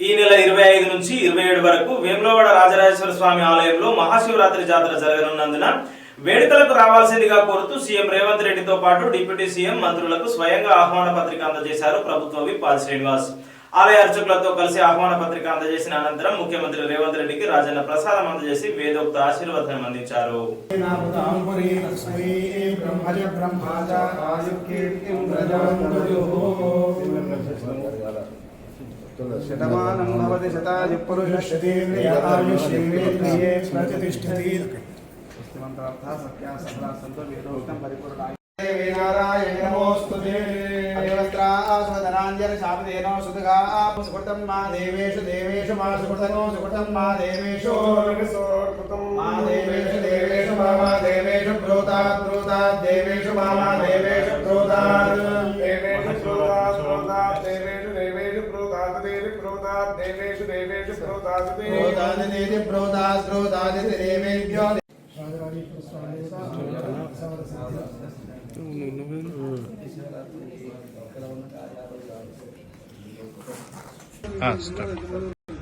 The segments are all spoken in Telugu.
ఈ నెల ఇరవై ఐదు నుంచి ఇరవై ఏడు వరకు వేములవాడ రాజరాజేశ్వర స్వామి ఆలయంలో మహాశివరాత్రి జాతర జరగనున్నందున వేడుకలకు రావాల్సిందిగా కోరుతూ సీఎం రేవంత్ రెడ్డితో పాటు డిప్యూటీ సీఎం మంత్రులకు స్వయంగా ఆహ్వాన పత్రిక అందజేశారు ప్రభుత్వ విప్ పాల్ శ్రీనివాస్. ఆలయ అర్చకులతో కలిసి ఆహ్వాన పత్రిక అందజేసిన అనంతరం ముఖ్యమంత్రి రేవంత్ రెడ్డికి రాజన్న ప్రసాదం అందజేసి వేదోక్త ఆశీర్వదనం అందించారు. బ్రహ్మజ బ్రహ్మాజ ఆయుకీర్తిం ప్రజాంతయోః శతమానం భవతి శతాయు పురుషశ్చేంద్రియ ఆయుష్యేంద్రియే ప్రతిష్టతి మంత్రార్థ సత్యా సఫలా సంతో వేదోక్తం పరిపూర్ణాయ దేవి నారాయణ నమోస్తుతే అభివస్త్రాస్వదనాంజలి శాపదేనో సుతగా సుకృతం మా దేవేషు దేవేషు మా సుకృతనో సుకృతం మా దేవేషు మా దేవేషు దేవేషు మా మా దేవేషు బ్రూతాత్ దేవేషు దేవేషు బ్రూతాత్ దేవి బ్రూతాత్ బ్రూతాత్ దేవేభ్యో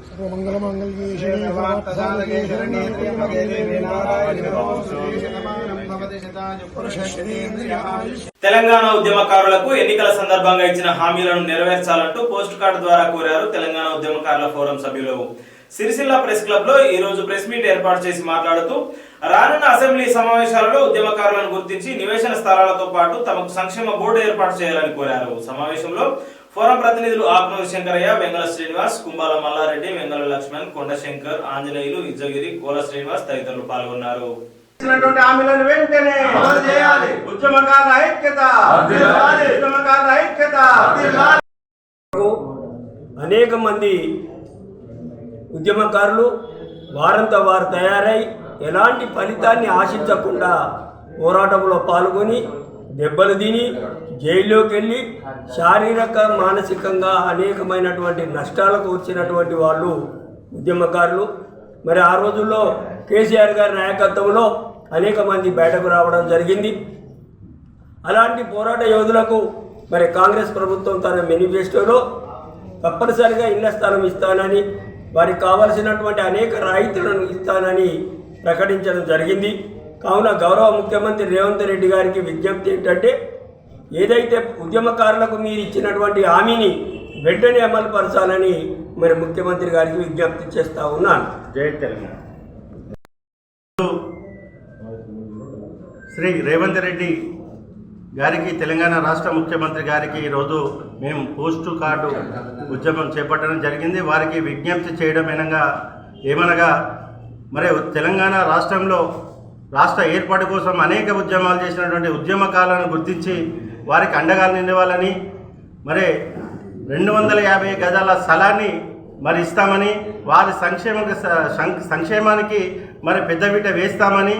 సర్వమంగళమంగళే తెలంగాణ ఉద్యమకారులకు ఎన్నికల సందర్భంగా ఇచ్చిన హామీలను నెరవేర్చాలంటూ పోస్ట్ కార్డు ద్వారా కోరారు తెలంగాణ ఉద్యమకారుల ఫోరం సభ్యులు. సిరిసిల్ల ప్రెస్ క్లబ్లో ఈ రోజు ప్రెస్ మీట్ ఏర్పాటు చేసి మాట్లాడుతూ రానున్న అసెంబ్లీ సమావేశాలలో ఉద్యమకారులను గుర్తించి నివేశన స్థలాలతో పాటు తమకు సంక్షేమ బోర్డు ఏర్పాటు చేయాలని కోరారు. సమావేశంలో ఫోరం ప్రతినిధులు ఆకునూరి శంకరయ్య వెంగళ శ్రీనివాస్ కుంబాల మల్లారెడ్డి వెంగళ లక్ష్మణ్ కొండశంకర్ ఆంజనేయులు ఇజ్జగిరి కోల శ్రీనివాస్ తదితరులు పాల్గొన్నారు. ఇచ్చినటువంటి హామీలను వెంటనే అమలు చేయాలి. ఉద్యమకారుల ఐక్యత. ఉద్యమకారుల ఐక్యత. అనేక మంది ఉద్యమకారులు వారంతా వారు తయారై ఎలాంటి ఫలితాన్ని ఆశించకుండా పోరాటంలో పాల్గొని దెబ్బలు తిని జైల్లోకి వెళ్ళి శారీరక మానసికంగా అనేకమైనటువంటి నష్టాలకు వచ్చినటువంటి వాళ్ళు ఉద్యమకారులు. మరి ఆ రోజుల్లో కేసీఆర్ గారి నాయకత్వంలో అనేక మంది బయటకు రావడం జరిగింది. అలాంటి పోరాట యోధులకు మరి కాంగ్రెస్ ప్రభుత్వం తన మేనిఫెస్టోలో తప్పనిసరిగా ఇళ్ళ స్థలం ఇస్తానని వారికి కావలసినటువంటి అనేక రాయితీలను ఇస్తానని ప్రకటించడం జరిగింది. కావున గౌరవ ముఖ్యమంత్రి రేవంత్ రెడ్డి గారికి విజ్ఞప్తి ఏంటంటే ఏదైతే ఉద్యమకారులకు మీరు ఇచ్చినటువంటి హామీని వెంటనే అమలు పరచాలని మరి ముఖ్యమంత్రి గారికి విజ్ఞప్తి చేస్తా ఉన్నాను. జై తెలంగాణ. శ్రీ రేవంత్ రెడ్డి గారికి తెలంగాణ రాష్ట్ర ముఖ్యమంత్రి గారికి ఈరోజు మేము పోస్టు కార్డు ఉద్యమం చేపట్టడం జరిగింది. వారికి విజ్ఞప్తి చేయడం ఏనగా ఏమనగా మరి తెలంగాణ రాష్ట్రంలో రాష్ట్ర ఏర్పాటు కోసం అనేక ఉద్యమాలు చేసినటువంటి ఉద్యమకాలను గుర్తించి వారికి అండగా నిలవాలని మరి రెండు వందల యాభై గజాల స్థలాన్ని మరి ఇస్తామని వారి సంక్షేమ సంక్షేమానికి మరి పెద్దపీట వేస్తామని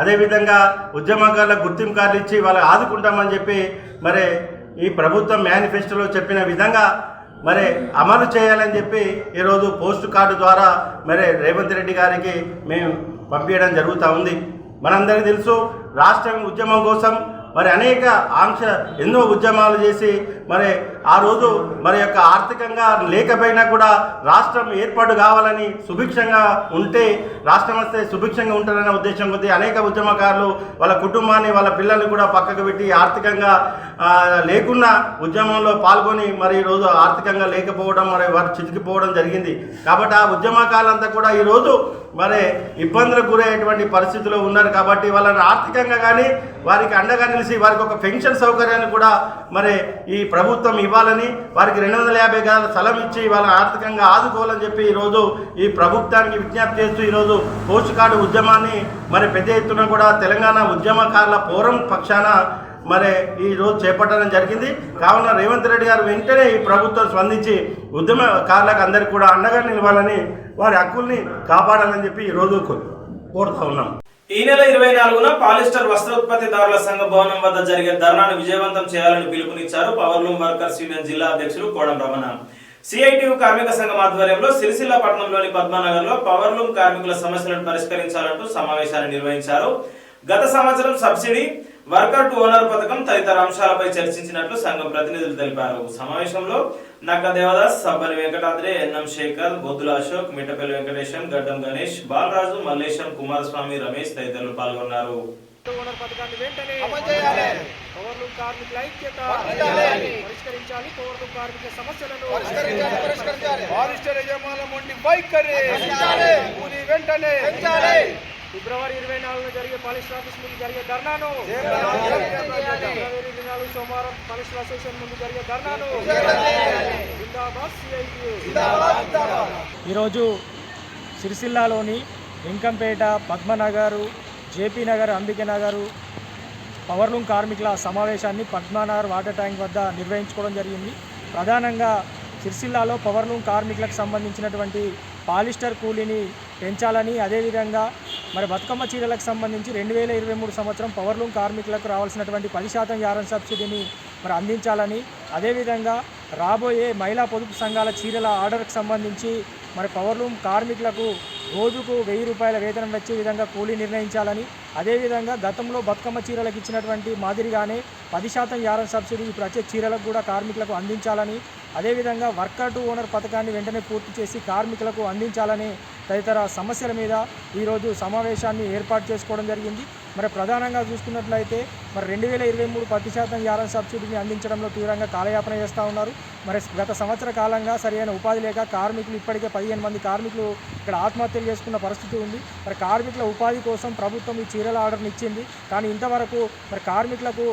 అదేవిధంగా ఉద్యమకారులకు గుర్తింపు కార్డు ఇచ్చి వాళ్ళకి ఆదుకుంటామని చెప్పి మరి ఈ ప్రభుత్వం మేనిఫెస్టోలో చెప్పిన విధంగా మరి అమలు చేయాలని చెప్పి ఈరోజు పోస్ట్ కార్డు ద్వారా మరి రేవంత్ రెడ్డి గారికి మేము పంపించడం జరుగుతూ ఉంది. మనందరికీ తెలుసు రాష్ట్రం ఉద్యమం కోసం మరి అనేక ఆంక్ష ఎన్నో ఉద్యమాలు చేసి మరి ఆ రోజు మరి యొక్క ఆర్థికంగా లేకపోయినా కూడా రాష్ట్రం ఏర్పాటు కావాలని సుభిక్షంగా ఉంటే రాష్ట్రం వస్తే సుభిక్షంగా ఉంటారనే ఉద్దేశం కొద్దీ అనేక ఉద్యమకారులు వాళ్ళ కుటుంబాన్ని వాళ్ళ పిల్లల్ని కూడా పక్కకు పెట్టి ఆర్థికంగా లేకున్నా ఉద్యమంలో పాల్గొని మరి ఈరోజు ఆర్థికంగా లేకపోవడం మరి వారు చితికిపోవడం జరిగింది. కాబట్టి ఆ ఉద్యమకాలంతా కూడా ఈరోజు మరి ఇబ్బందులకు గురయ్యేటువంటి పరిస్థితిలో ఉన్నారు. కాబట్టి వాళ్ళని ఆర్థికంగా కానీ వారికి అండగా నిలిచి వారికి ఒక పెన్షన్ సౌకర్యాన్ని కూడా మరి ఈ ప్రభుత్వం ఇవ్వాలని వారికి రెండు వందల యాభై గదాల స్థలం ఇచ్చి వాళ్ళని ఆర్థికంగా ఆదుకోవాలని చెప్పి ఈరోజు ఈ ప్రభుత్వానికి విజ్ఞప్తి చేస్తూ ఈరోజు పోస్ట్ కార్డు ఉద్యమాన్ని మరి పెద్ద ఎత్తున కూడా తెలంగాణ ఉద్యమకారుల పోరం పక్షాన మరి ఈ రోజు చేపట్టడం జరిగింది. కావున రేవంత్ రెడ్డి గారు వెంటనే ఈ ప్రభుత్వం స్పందించి ఉద్యమకారులకు అందరికీ కూడా అండగా నిలవాలని వారి హక్కుల్ని కాపాడాలని చెప్పి ఈరోజు కో- కోరుతా ఉన్నాం. ఈ నెల ఇరవై నాలుగున పాలిస్టర్ వస్త్రోత్పత్తిదారుల సంఘ భవనం వద్ద జరిగే ధర్నాను విజయవంతం చేయాలని పిలుపునిచ్చారు పవర్లూమ్ వర్కర్స్ యూనియన్ జిల్లా అధ్యక్షులు కోడం రమణ సిఐటియు కార్మిక సంఘం ఆధ్వర్యంలో సిరిసిల్ల పట్టణంలోని పద్మనగర్లో పవర్లూమ్ కార్మికుల సమస్యలను పరిష్కరించాలంటూ సమావేశాన్ని నిర్వహించారు. గత సంవత్సరం సబ్సిడీ వర్కర్ టు ఓనర్ పథకం తదితర అంశాలపై చర్చించినట్లు సంఘం ప్రతినిధులు తెలిపారు. సమావేశంలో నక్క దేవదాస్ సబ్బని వెంకటాద్రి ఎన్ఎం శేఖర్ బొద్దుల అశోక్ మిట్టపల్లి వెంకటేశం గడ్డం గణేష్ బాలరాజు మల్లేశం కుమారస్వామి రమేష్ తదితరులు పాల్గొన్నారు. పరిష్కరించాలి పవర్లూమ్ కార్మికుల సమస్యలను పరిష్కరించాలి, వైఖరి. కూలీ వెంటనే. ఫిబ్రవరి ఇరవై నాలుగున జరిగే పాలిస్టర్ ఆఫీస్ ముందు జరిగే ధర్నాను. ఇరవై నాలుగు సోమవారం పాలిస్టర్ అసోసియేషన్ ముందు జరిగే ధర్నాను. చేయాలి. జిందాబాద్ సిఐటియు జిందాబాద్, జిందాబాద్. ఈరోజు సిరిసిల్లాలోని వెంకంపేట పద్మనగరు జేపీ నగర్ అంబిక నగరు పవర్లూమ్ కార్మికుల సమావేశాన్ని పద్మనగర్ వాటర్ ట్యాంక్ వద్ద నిర్వహించుకోవడం జరిగింది. ప్రధానంగా సిరిసిల్లాలో పవర్లూమ్ కార్మికులకు సంబంధించినటువంటి పాలిస్టర్ కూలీని పెంచాలని అదేవిధంగా మరి బతుకమ్మ చీరలకు సంబంధించి రెండు వేల ఇరవై మూడు సంవత్సరం పవర్లూమ్ కార్మికులకు రావాల్సినటువంటి పది శాతం యారం సబ్సిడీని మరి అందించాలని అదేవిధంగా రాబోయే మహిళా పొదుపు సంఘాల చీరల ఆర్డర్కి సంబంధించి మరి పవర్లూమ్ కార్మికులకు రోజుకు వెయ్యి రూపాయల వేతనం వచ్చే విధంగా కూలీ నిర్ణయించాలని అదేవిధంగా గతంలో బతుకమ్మ చీరలకు ఇచ్చినటువంటి మాదిరిగానే పది శాతం యారం సబ్సిడీ ఇప్పుడు వచ్చే చీరలకు కూడా కార్మికులకు అందించాలని అదేవిధంగా వర్కర్ టు ఓనర్ పథకాన్ని వెంటనే పూర్తి చేసి కార్మికులకు అందించాలని తదితర సమస్యల మీద ఈరోజు సమావేశాన్ని ఏర్పాటు చేసుకోవడం జరిగింది. మరి ప్రధానంగా చూసుకున్నట్లయితే మరి రెండు వేల ఇరవై మూడు పది శాతం యారన్ సబ్సిడీని అందించడంలో తీవ్రంగా కాలయాపన చేస్తూ ఉన్నారు. మరి గత సంవత్సర కాలంగా సరైన ఉపాధి లేక కార్మికులు ఇప్పటికే పదిహేను మంది కార్మికులు ఇక్కడ ఆత్మహత్యలు చేసుకున్న పరిస్థితి ఉంది. మరి కార్మికుల ఉపాధి కోసం ప్రభుత్వం ఈ చీరల ఆర్డర్ని ఇచ్చింది. కానీ ఇంతవరకు మరి కార్మికులకు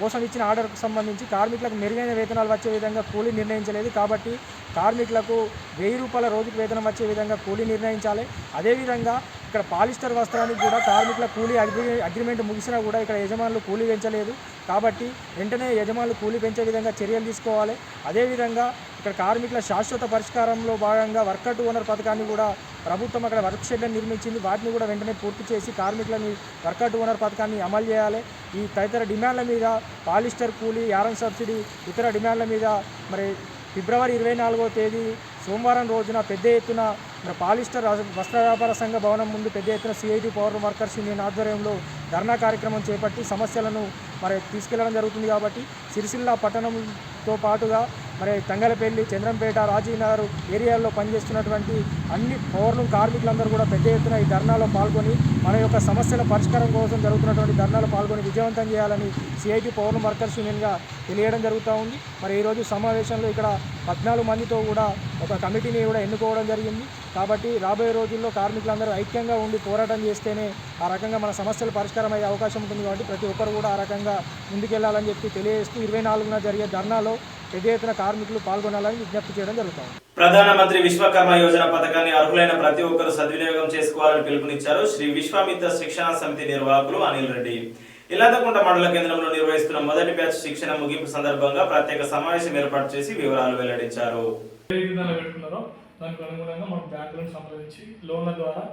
కోసం ఇచ్చిన ఆర్డర్కు సంబంధించి కార్మికులకు మెరుగైన వేతనాలు వచ్చే విధంగా కూలీ నిర్ణయించలేదు. కాబట్టి కార్మికులకు వెయ్యి రూపాయల రోజుకు వేతనం వచ్చే విధంగా కూలీ నిర్ణయించాలి. అదేవిధంగా ఇక్కడ పాలిస్టర్ వస్త్రానికి కూడా కార్మికుల కూలీ అగ్రి అగ్రిమెంట్ ముగిసినా కూడా ఇక్కడ యజమానులు కూలీ పెంచలేదు. కాబట్టి వెంటనే యజమానులు కూలీ పెంచే విధంగా చర్యలు తీసుకోవాలి. అదేవిధంగా ఇక్కడ కార్మికుల శాశ్వత పరిష్కారంలో భాగంగా వర్కట్ ఓనర్ పథకాన్ని కూడా ప్రభుత్వం అక్కడ వర్క్ షెడ్లను నిర్మించింది. వాటిని కూడా వెంటనే పూర్తి చేసి కార్మికులని వర్కట్ ఓనర్ పథకాన్ని అమలు చేయాలి. ఈ తదితర డిమాండ్ల మీద పాలిస్టర్ కూలీ యారన్ సబ్సిడీ ఇతర డిమాండ్ల మీద మరి ఫిబ్రవరి ఇరవై నాలుగో తేదీ సోమవారం రోజున పెద్ద ఎత్తున పాలిస్టర్ వస్త్ర వ్యాపార సంఘ భవనం ముందు పెద్ద ఎత్తున సిఐటి పవర్ వర్కర్స్ యూనియన్ ఆధ్వర్యంలో ధర్నా కార్యక్రమం చేపట్టి సమస్యలను మరి తీసుకెళ్ళడం జరుగుతుంది కాబట్టి సిరిసిల్ల పట్టణంతో పాటుగా మరి తంగలపల్లి చంద్రంపేట రాజీవ్ నగర్ ఏరియాల్లో పనిచేస్తున్నటువంటి అన్ని పౌరులు కార్మికులందరూ కూడా పెద్ద ఎత్తున ఈ ధర్నాలో పాల్గొని మన యొక్క సమస్యల పరిష్కారం కోసం జరుగుతున్నటువంటి ధర్నాలో పాల్గొని విజయవంతం చేయాలని సిఐటి పౌరులు వర్కర్స్ యూనియన్గా తెలియడం జరుగుతూ ఉంది. మరి ఈరోజు సమావేశంలో ఇక్కడ పద్నాలుగు మందితో కూడా ఒక కమిటీని కూడా ఎన్నుకోవడం జరిగింది. కాబట్టి రాబోయే రోజుల్లో కార్మికులందరూ ఐక్యంగా ఉండి పోరాటం చేస్తేనే ఆ రకంగా మన సమస్యలు పరిష్కారం అయ్యే అవకాశం ఉంటుంది కాబట్టి ప్రతి ఒక్కరు కూడా ఆ రకంగా ముందుకెళ్ళాలని చెప్పి తెలియజేస్తూ ఇరవై నాలుగున జరిగే ధర్నాలో పెద్ద ఎత్తున కార్మికులు పాల్గొనాలని విజ్ఞప్తి చేయడం జరుగుతుంది. ప్రధానమంత్రి విశ్వకర్మ యోజన పథకాన్ని అర్హులైన ప్రతి ఒక్కరు సద్వినియోగం చేసుకోవాలని పిలుపునిచ్చారు శ్రీ విశ్వామిత్ర శిక్షణ సమితి నిర్వాహకులు అనిల్ రెడ్డి. ఇల్లంతకుంట మండల కేంద్రంలో నిర్వహిస్తున్న మొదటి బ్యాచ్ శిక్షణ ముగింపు సందర్భంగా ప్రత్యేక సమావేశం ఏర్పాటు చేసి వివరాలు వెల్లడించారు. దానికి అనుగుణంగా మనం బ్యాంకులను సంప్రదించి లోన్ల ద్వారా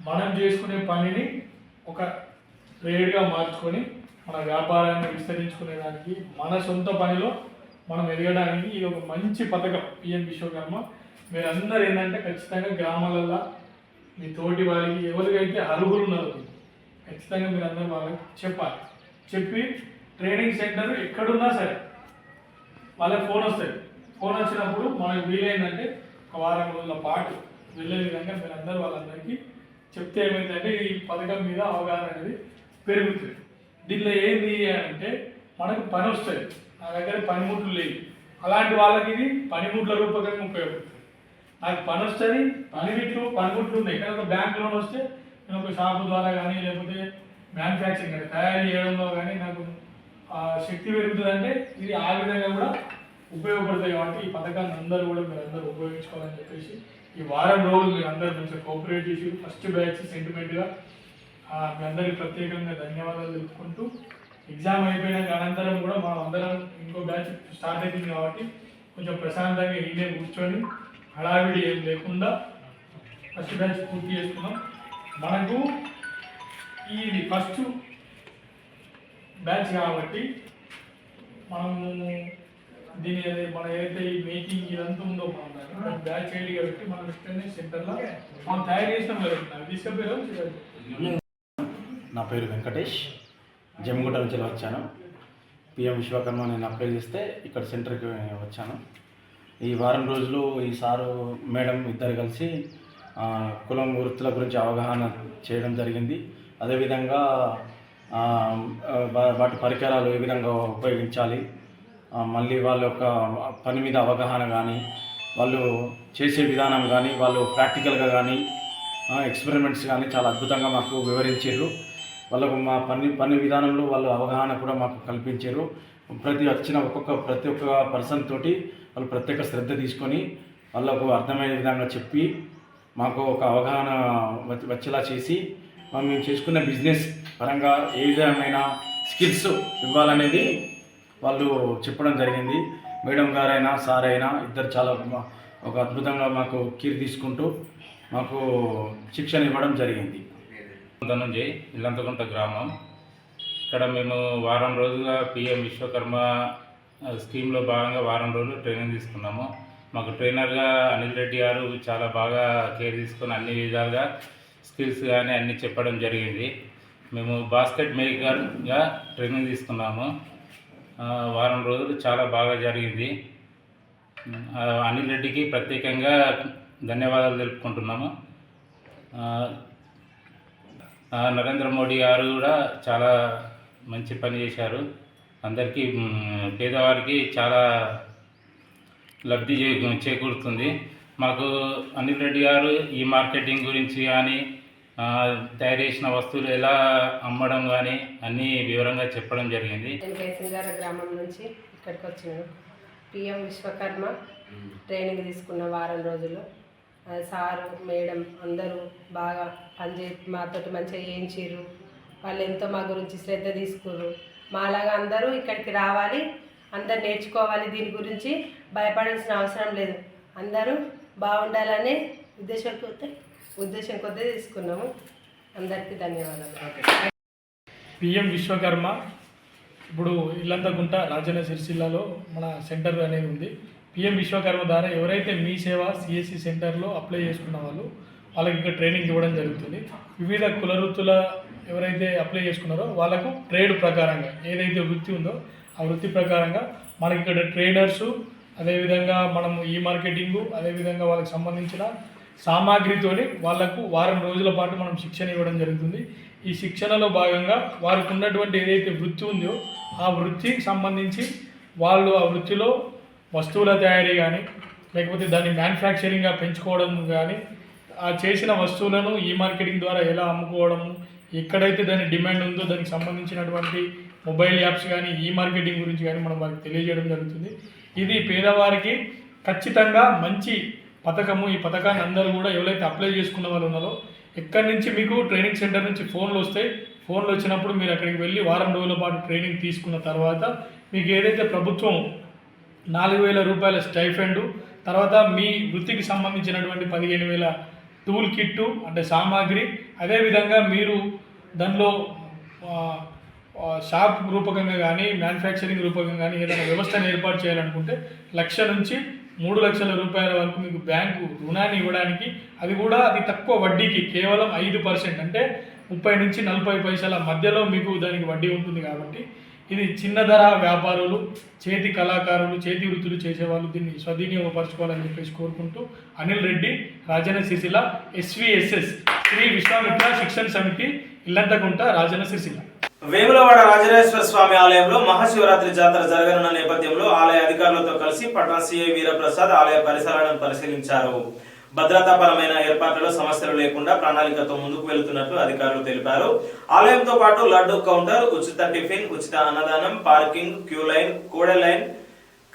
మనం చేసుకునే పనిని ఒక ట్రేడ్గా మార్చుకొని మన వ్యాపారాన్ని విస్తరించుకునే దానికి మన సొంత పనిలో మనం ఎదగడానికి ఇది ఒక మంచి పథకం పిఎం విశ్వకర్మ. మీరందరూ ఏంటంటే ఖచ్చితంగా గ్రామాలలో మీ తోటి వారికి ఎవరికైతే అర్హులు ఉన్నారో ఖచ్చితంగా మీరు అందరూ వాళ్ళకి చెప్పాలి. చెప్పి ట్రైనింగ్ సెంటర్ ఎక్కడున్నా సరే వాళ్ళకి ఫోన్ వస్తుంది. ఫోన్ వచ్చినప్పుడు మనకు వీలైందంటే ఒక వారం రోజుల పాటు వెళ్ళే విధంగా మీరు అందరూ వాళ్ళందరికీ చెప్తే ఏమైందంటే ఈ పథకం మీద అవగాహన అనేది పెరుగుతుంది. దీనిలో ఏంది అంటే మనకు పని వస్తుంది. నా దగ్గర పనిముట్లు లేవు. అలాంటి వాళ్ళకి ఇది పనిముట్ల రూపకంగా ఉపయోగపడుతుంది. నాకు పని వస్తుంది పనిముట్లు పనిముట్లు ఉన్నాయి. కానీ బ్యాంక్ లోన్ వస్తే నేను ఒక షాపు ద్వారా కానీ లేకపోతే మ్యానుఫ్యాక్చరింగ్ కానీ తయారు చేయడంలో కానీ నాకు శక్తి పెరుగుతుందంటే ఇది ఆ విధంగా కూడా ఉపయోగపడతాయి కాబట్టి ఈ పథకాన్ని అందరూ కూడా మీరు అందరూ ఉపయోగించుకోవాలని చెప్పేసి ఈ వారం రోజులు మీరు అందరూ మంచిగా కోఆపరేట్ చేసి ఫస్ట్ బ్యాచ్ సెంటిమెంట్గా మీ అందరికీ ప్రత్యేకంగా ధన్యవాదాలు తెలుపుకుంటూ ఎగ్జామ్ అయిపోయినాక అనంతరం కూడా మనం అందరం ఇంకో బ్యాచ్ స్టార్ట్ అవుతుంది కాబట్టి కొంచెం ప్రశాంతంగా ఈడే కూర్చొని హడావిడి ఏం లేకుండా ఫస్ట్ బ్యాచ్ పూర్తి చేసుకున్నాం. మనకు ఇది ఫస్ట్ బ్యాచ్ కాబట్టి మనము దీని ఏది మన ఏదైతే ఈ మేకింగ్ ఇదంతా ఉందో మనం బ్యాచ్ ఐడి కాబట్టి మనం ఇష్టమే సెంటర్లో మనం తయారు చేసినాం కదా నాకు నా పేరు వెంకటేష్. జమ్మిగుట్ట నుంచి వచ్చాను. పిఎం విశ్వకర్మ నేను అప్లై చేస్తే ఇక్కడ సెంటర్కి వచ్చాను. ఈ వారం రోజులు ఈ సారు మేడం ఇద్దరు కలిసి కులం వృత్తుల గురించి అవగాహన చేయడం జరిగింది. అదేవిధంగా వా- వాటి పరికరాలు ఏ విధంగా ఉపయోగించాలి మళ్ళీ వాళ్ళ యొక్క పని మీద అవగాహన కానీ వాళ్ళు చేసే విధానం కానీ వాళ్ళు ప్రాక్టికల్గా కానీ ఎక్స్పెరిమెంట్స్ కానీ చాలా అద్భుతంగా మాకు వివరించారు వాళ్ళకు మా పని పని విధానంలో వాళ్ళు అవగాహన కూడా మాకు కల్పించారు. ప్రతి వచ్చిన ఒక్కొక్క ప్రతి ఒక్క పర్సన్ తోటి వాళ్ళు ప్రత్యేక శ్రద్ధ తీసుకొని వాళ్ళకు అర్థమయ్యే విధంగా చెప్పి మాకు ఒక అవగాహన వచ్చేలా చేసి మేము చేసుకున్న బిజినెస్ పరంగా ఏ విధమైన స్కిల్స్ ఇవ్వాలనేది వాళ్ళు చెప్పడం జరిగింది. మేడం గారైనా సార్ అయినా ఇద్దరు చాలా ఒక అద్భుతంగా మాకు కీర్ తీసుకుంటూ మాకు శిక్షణ ఇవ్వడం జరిగింది. ధనుంజయ్ ఇల్లంతకుంట గ్రామం. ఇక్కడ మేము వారం రోజులుగా పిఎం విశ్వకర్మ స్కీమ్లో భాగంగా వారం రోజులు ట్రైనింగ్ తీసుకున్నాము. మాకు ట్రైనర్గా అనిల్ రెడ్డి గారు చాలా బాగా కేర్ తీసుకొని అన్ని విధాలుగా స్కిల్స్ కానీ అన్ని చెప్పడం జరిగింది. మేము బాస్కెట్ మేకర్గా ట్రైనింగ్ తీసుకున్నాము. వారం రోజులు చాలా బాగా జరిగింది. అనిల్ రెడ్డికి ప్రత్యేకంగా ధన్యవాదాలు తెలుపుకుంటున్నాము. నరేంద్ర మోడీ గారు కూడా చాలా మంచి పని చేశారు. అందరికీ పేదవారికి చాలా లబ్ధి చే చేకూరుతుంది. మాకు అనిల్ రెడ్డి గారు ఈ మార్కెటింగ్ గురించి కానీ ఆ, తయారు చేసిన వస్తువులు ఎలా అమ్మడం కానీ అన్నీ వివరంగా చెప్పడం జరిగింది. గ్రామం నుంచి ఇక్కడికి వచ్చినాను. పిఎం విశ్వకర్మ ట్రైనింగ్ తీసుకున్న వారం రోజులు. సారు మేడం అందరూ బాగా పనిచే మాతోటి మంచిగా చేయించారు వాళ్ళు ఎంతో మా గురించి శ్రద్ధ తీసుకుర్రు. మాలాగా అందరూ ఇక్కడికి రావాలి అందరు నేర్చుకోవాలి దీని గురించి భయపడాల్సిన అవసరం లేదు. అందరూ బాగుండాలనే ఉద్దేశం కొద్దీ ఉద్దేశం కొద్దీ తీసుకున్నాము. అందరికీ ధన్యవాదాలు. పిఎం విశ్వకర్మ ఇప్పుడు ఇల్లంతకుంట రాజన్న సిరిసిల్లాలో మన సెంటర్ అనేది ఉంది. పిఎం విశ్వకర్మ ద్వారా ఎవరైతే మీ సేవ సిఎస్సి సెంటర్లో అప్లై చేసుకున్న వాళ్ళు వాళ్ళకి ఇక్కడ ట్రైనింగ్ ఇవ్వడం జరుగుతుంది. వివిధ కుల వృత్తుల ఎవరైతే అప్లై చేసుకున్నారో వాళ్ళకు ట్రేడ్ ప్రకారంగా ఏదైతే వృత్తి ఉందో ఆ వృత్తి ప్రకారంగా మనకి ఇక్కడ ట్రేడర్సు అదేవిధంగా మనం ఈ మార్కెటింగు అదేవిధంగా వాళ్ళకి సంబంధించిన సామాగ్రితోని వాళ్ళకు వారం రోజుల పాటు మనం శిక్షణ ఇవ్వడం జరుగుతుంది. ఈ శిక్షణలో భాగంగా వారికి ఉన్నటువంటి ఏదైతే వృత్తి ఉందో ఆ వృత్తికి సంబంధించి వాళ్ళు ఆ వృత్తిలో వస్తువుల తయారీ కానీ లేకపోతే దాన్ని మ్యానుఫ్యాక్చరింగ్గా పెంచుకోవడం కానీ ఆ చేసిన వస్తువులను ఈ మార్కెటింగ్ ద్వారా ఎలా అమ్ముకోవడము ఎక్కడైతే దాని డిమాండ్ ఉందో దానికి సంబంధించినటువంటి మొబైల్ యాప్స్ కానీ ఈ మార్కెటింగ్ గురించి కానీ మనం వారికి తెలియజేయడం జరుగుతుంది. ఇది పేదవారికి ఖచ్చితంగా మంచి పథకము. ఈ పథకాన్ని అందరూ కూడా ఎవరైతే అప్లై చేసుకున్న వాళ్ళు ఉన్నారో ఎక్కడి నుంచి మీకు ట్రైనింగ్ సెంటర్ నుంచి ఫోన్లు వస్తాయి ఫోన్లు వచ్చినప్పుడు మీరు అక్కడికి వెళ్ళి వారం రోజుల పాటు ట్రైనింగ్ తీసుకున్న తర్వాత మీకు ఏదైతే ప్రభుత్వం నాలుగు వేల రూపాయల స్టైఫెండు. తర్వాత మీ వృత్తికి సంబంధించినటువంటి పదిహేను వేల టూల్ కిట్టు అంటే సామాగ్రి. అదేవిధంగా మీరు దానిలో షాప్ రూపకంగా కానీ మ్యానుఫ్యాక్చరింగ్ రూపకంగా కానీ ఏదైనా వ్యవస్థను ఏర్పాటు చేయాలనుకుంటే లక్ష నుంచి మూడు లక్షల రూపాయల వరకు మీకు బ్యాంకు రుణాన్ని ఇవ్వడానికి అది కూడా అది తక్కువ వడ్డీకి కేవలం ఐదు పర్సెంట్. అంటే ముప్పై నుంచి నలభై పైసల మధ్యలో మీకు దానికి వడ్డీ ఉంటుంది కాబట్టి ఇది చిన్న ధర వ్యాపారులు చేతి కళాకారులు చేతి వృత్తులు చేసేవాళ్ళు దీన్ని స్వదీనియోగపరచుకోవాలని చెప్పేసి కోరుకుంటూ అనిల్ రెడ్డి రాజన సిరిసిల్ల ఎస్విఎస్ఎస్ శ్రీ విశ్వామిత్ర శిక్షణ సమితి ఇల్లంతకుంట రాజన సిరిసిల్ల. వేములవాడ రాజరాజేశ్వర స్వామి ఆలయంలో మహాశివరాత్రి జాతర జరగనున్న నేపథ్యంలో ఆలయ అధికారులతో కలిసి పట్నా సిఐ వీరప్రసాద్ ఆలయ పరిసరాలను పరిశీలించారు. భద్రతాపరమైన ఏర్పాట్లలో సమస్యలు లేకుండా ప్రణాళికతో ముందుకు వెళుతున్నట్లు అధికారులు తెలిపారు. ఆలయంతో పాటు లడ్డు కౌంటర్ ఉచిత టిఫిన్ ఉచిత అన్నదానం పార్కింగ్ క్యూ లైన్ కోడె లైన్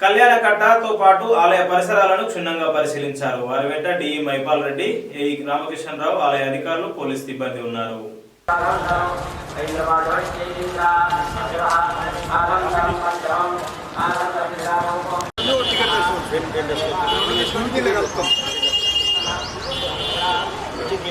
కళ్యాణ కట్టతో పాటు ఆలయ పరిసరాలను క్షుణ్ణంగా పరిశీలించారు. వారి వెంట డిఈ మైపాల్ రెడ్డి ఏఈ రామకృష్ణరావు ఆలయ అధికారులు పోలీస్ సిబ్బంది ఉన్నారు.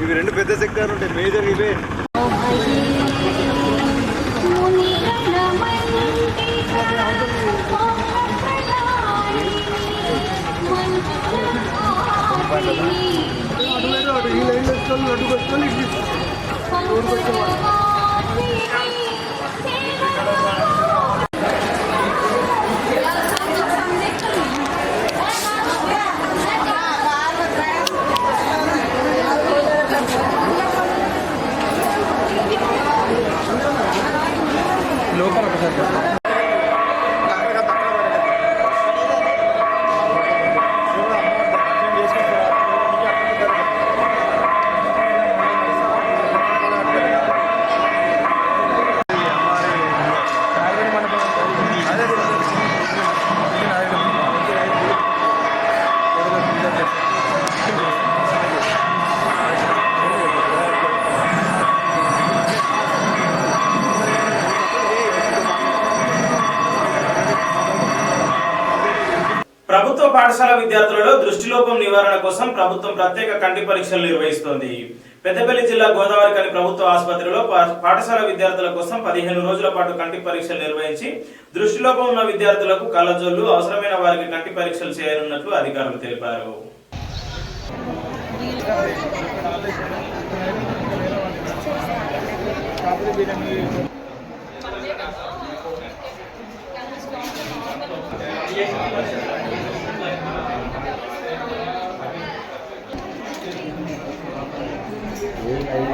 ఇవి రెండు పెద్ద సెక్టార్ ఉంటాయి. మేజర్ ఇవే రోడ్డుకు వచ్చేవాళ్ళు పాఠశాల విద్యార్థులలో దృష్టిలోపం నివారణ కోసం ప్రభుత్వం ప్రత్యేక కంటి పరీక్షలు నిర్వహిస్తోంది. పెద్దపల్లి జిల్లా గోదావరి కని ప్రభుత్వ ఆసుపత్రిలో పాఠశాల విద్యార్థుల కోసం పదిహేను రోజుల పాటు కంటి పరీక్షలు నిర్వహించి దృష్టిలోపం ఉన్న విద్యార్థులకు కళ్ళజోళ్ళు అవసరమైన వారికి కంటి పరీక్షలు చేయనున్నట్లు అధికారులు తెలిపారు.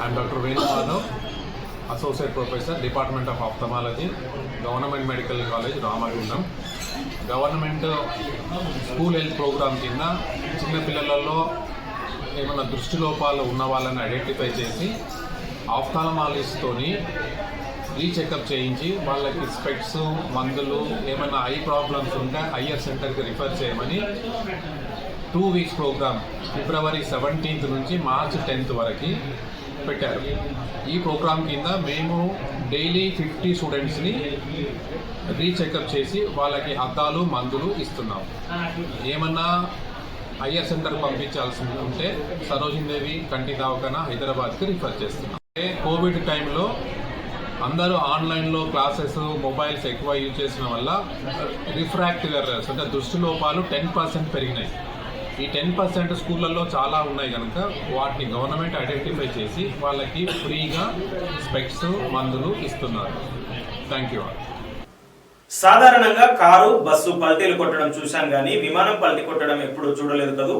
I'm doctor Venumadhav associate professor department of ophthalmology government medical college Ramagundam government school health programme కింద చిన్నపిల్లలలో ఏమైనా దృష్టి లోపాలు ఉన్న వాళ్ళని ఐడెంటిఫై చేసి ఆఫ్థాలమాలజిస్ట్తోని రీచెకప్ చేయించి వాళ్ళకి స్పెక్ట్స్ మందులు ఏమైనా ఐ ప్రాబ్లమ్స్ ఉంటే ఐఆర్ సెంటర్కి రిఫర్ చేయమని two weeks programme February seventeenth నుంచి మార్చ్ టెన్త్ వరకు పెట్టారు. ఈ ప్రోగ్రామ్ కింద మేము డైలీ ఫిఫ్టీ స్టూడెంట్స్ని రీచెకప్ చేసి వాళ్ళకి అద్దాలు మందులు ఇస్తున్నాం. ఏమన్నా హయ్యర్ సెంటర్ పంపించాల్సి ఉంటే సరోజిని దేవి కంటి దావకన హైదరాబాద్కి రిఫర్ చేస్తున్నాం. కోవిడ్ టైంలో అందరూ ఆన్లైన్లో క్లాసెస్ మొబైల్స్ ఎక్కువ యూజ్ చేసిన వల్ల రిఫ్రాక్ట్ ఎర్రర్స్ అంటే దృష్టి లోపాలు టెన్ పర్సెంట్ పెరిగినాయి. ఈ టెన్ పర్సెంట్ స్కూళ్ళల్లో చాలా ఉన్నాయి కనుక వాటిని గవర్నమెంట్ ఐడెంటిఫై చేసి వాళ్ళకి ఫ్రీగా స్పెక్స్ మందులు ఇస్తున్నారు. థ్యాంక్ యూ సాధారణంగా కారు బస్సు పల్టీలు కొట్టడం చూశాం కానీ విమానం పల్టీ కొట్టడం ఎప్పుడూ చూడలేదు కదూ?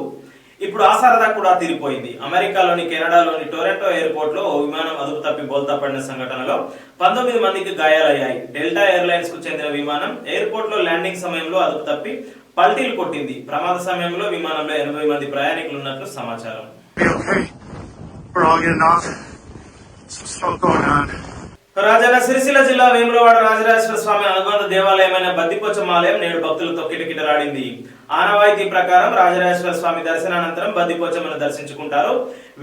ఇప్పుడు ఆ సరదా కూడా తీరిపోయింది. అమెరికాలోని కెనడాలోని టొరెంటో ఎయిర్పోర్ట్లో విమానం అదుపు తప్పి బోల్తా పడిన సంఘటనలో పంతొమ్మిది మందికి గాయాలయ్యాయి. డెల్టా ఎయిర్లైన్స్కు చెందిన విమానం ఎయిర్పోర్ట్లో ల్యాండింగ్ సమయంలో అదుపు తప్పి పల్టీలు కొట్టింది. ప్రమాద సమయంలో విమానంలో ఎనభై మంది ప్రయాణికులు ఉన్నట్లు సమాచారం. రాజా సిరిసిల రాజన్న సిరిసిల్ల జిల్లా వేములవాడ రాజరాజేశ్వర స్వామి అనుబంధ దేవాలయమైన బద్దిపోచం ఆలయం నేడు భక్తులతో కిటకిటలాడింది. ఆనవాయితీ ప్రకారం రాజరాజేశ్వర స్వామి దర్శనానంతరం బద్దిపోచమ్మను దర్శించుకుంటారు.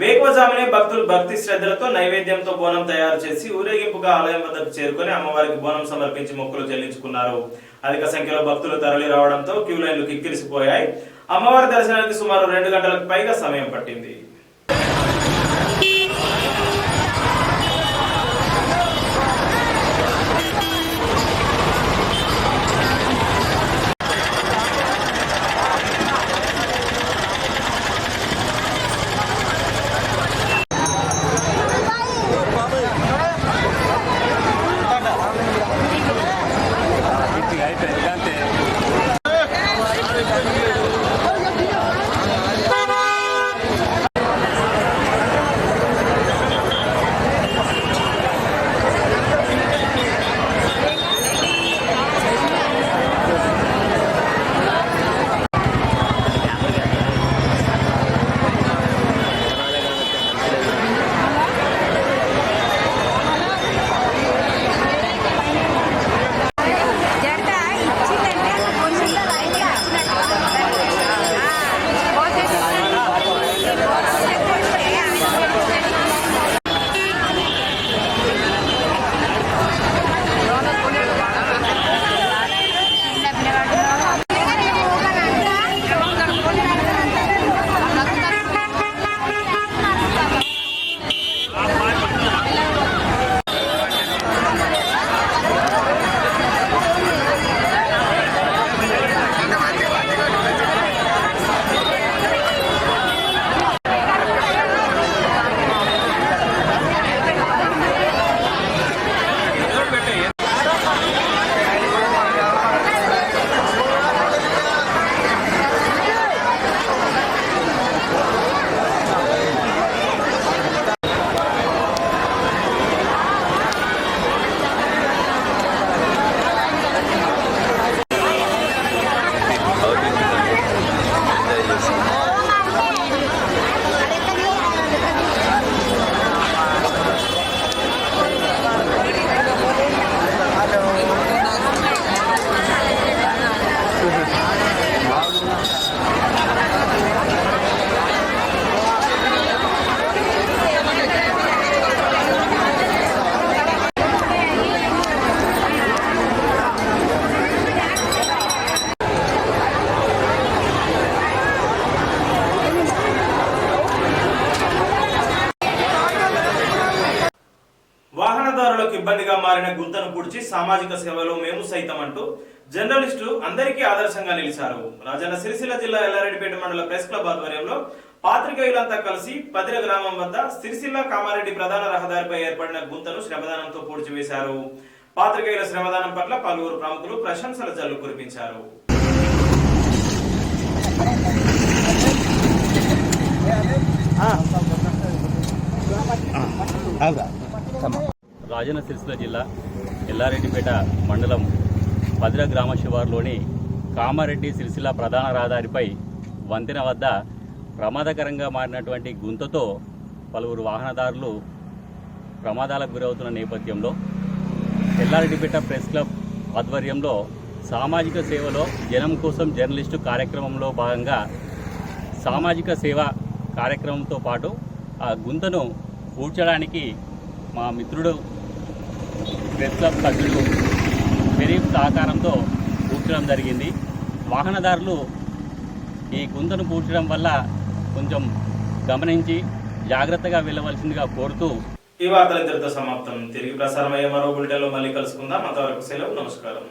వేకువజామునే భక్తులు భక్తి శ్రద్ధలతో నైవేద్యంతో బోనం తయారు చేసి ఊరేగింపుగా ఆలయం వద్దకు చేరుకొని అమ్మవారికి బోనం సమర్పించి మొక్కులు చెల్లించుకున్నారు. అధిక సంఖ్యలో భక్తులు తరలి రావడంతో క్యూ లైన్లు కిక్కిరిసిపోయాయి. అమ్మవారి దర్శనానికి సుమారు రెండు గంటలకు పైగా సమయం పట్టింది. ఇబ్బందిగా గుంతను పుడిచి సామాజిక సేవలో మేము సైతం అంటూ జర్నలిస్టు అందరికీ ఆదర్శంగా నిలిచారు. రాజన్న సిరిసిల్ల జిల్లా ఎల్లారెడ్డిపేట మండల ప్రెస్ క్లబ్ ఆధ్వర్యంలో పాత్రికేయులంతా కలిసి పదిర గ్రామం వద్ద సిరిసిల్ల కామారెడ్డి ప్రధాన రహదారిపై ఏర్పడిన గుంతను శ్రమదానంతో పూడ్చివేశారు పాత్రికేయుల శ్రమదానం పట్ల పలువురు ప్రముఖులు ప్రశంసల జల్లు కురిపించారు. రాజన్న సిరిసిల్ల జిల్లా ఎల్లారెడ్డిపేట మండలం భద్ర గ్రామ శివారులోని కామారెడ్డి సిరిసిల్ల ప్రధాన రహదారిపై వంతెన వద్ద ప్రమాదకరంగా మారినటువంటి గుంతతో పలువురు వాహనదారులు ప్రమాదాలకు గురవుతున్న నేపథ్యంలో ఎల్లారెడ్డిపేట ప్రెస్ క్లబ్ ఆధ్వర్యంలో సామాజిక సేవలో జనం కోసం జర్నలిస్టు కార్యక్రమంలో భాగంగా సామాజిక సేవ కార్యక్రమంతో పాటు ఆ గుంతను పూడ్చడానికి మా మిత్రుడు ప్రెస్ క్లబ్ సభ్యులు షరీఫ్ సహకారంతో కూర్చడం జరిగింది. వాహనదారులు ఈ గుంతను పూడ్చడం వల్ల కొంచెం గమనించి జాగ్రత్తగా వెళ్ళవలసిందిగా కోరుతూ ఈ వార్తలు ఇద్దరితో సమాప్తం. తిరిగి ప్రసారం అయ్యే మరో బులెటిన్లో మళ్ళీ కలుసుకుందాం. అంతవరకు సెలవు నమస్కారం.